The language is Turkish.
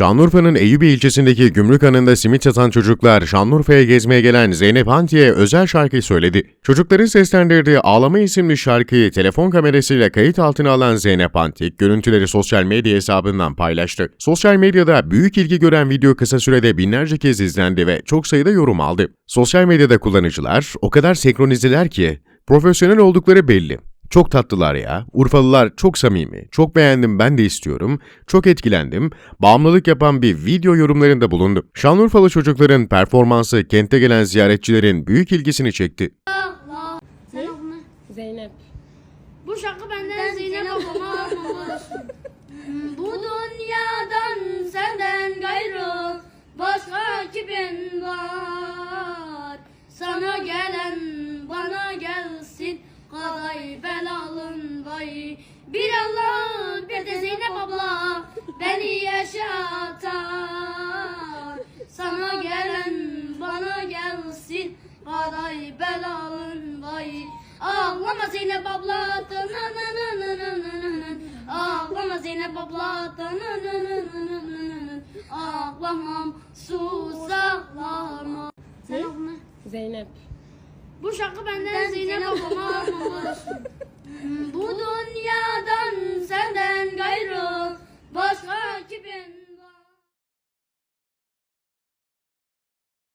Şanlıurfa'nın Eyüpiye ilçesindeki gümrük hanında simit satan çocuklar Şanlıurfa'ya gezmeye gelen Zeynep Hanti'ye özel şarkı söyledi. Çocukların seslendirdiği Ağlama isimli şarkıyı telefon kamerasıyla kayıt altına alan Zeynep Hanti, görüntüleri sosyal medya hesabından paylaştı. Sosyal medyada büyük ilgi gören video kısa sürede binlerce kez izlendi ve çok sayıda yorum aldı. Sosyal medyada kullanıcılar o kadar senkronizeler ki profesyonel oldukları belli. Çok tatlılar ya. Urfalılar çok samimi. Çok beğendim ben de istiyorum. Çok etkilendim. Bağımlılık yapan bir video yorumlarında bulundu. Şanlıurfalı çocukların performansı kente gelen ziyaretçilerin büyük ilgisini çekti. Sen? Zeynep. Bu şarkı benden Zeynep babama armağan olsun. Bu dünyadan senden gayrı başka kimin var? Sana gelen bana gelsin Kaday ben alın vay. Bir Allah bir de Zeynep abla Beni yaşatar. Sana gelen bana gelsin Kaday ben alın vay. Ağlama Zeynep abla Ağlama Zeynep abla Ağlamam sus ağlamam Zeynep. Bu şarkı benden Zeynep babama almamalı.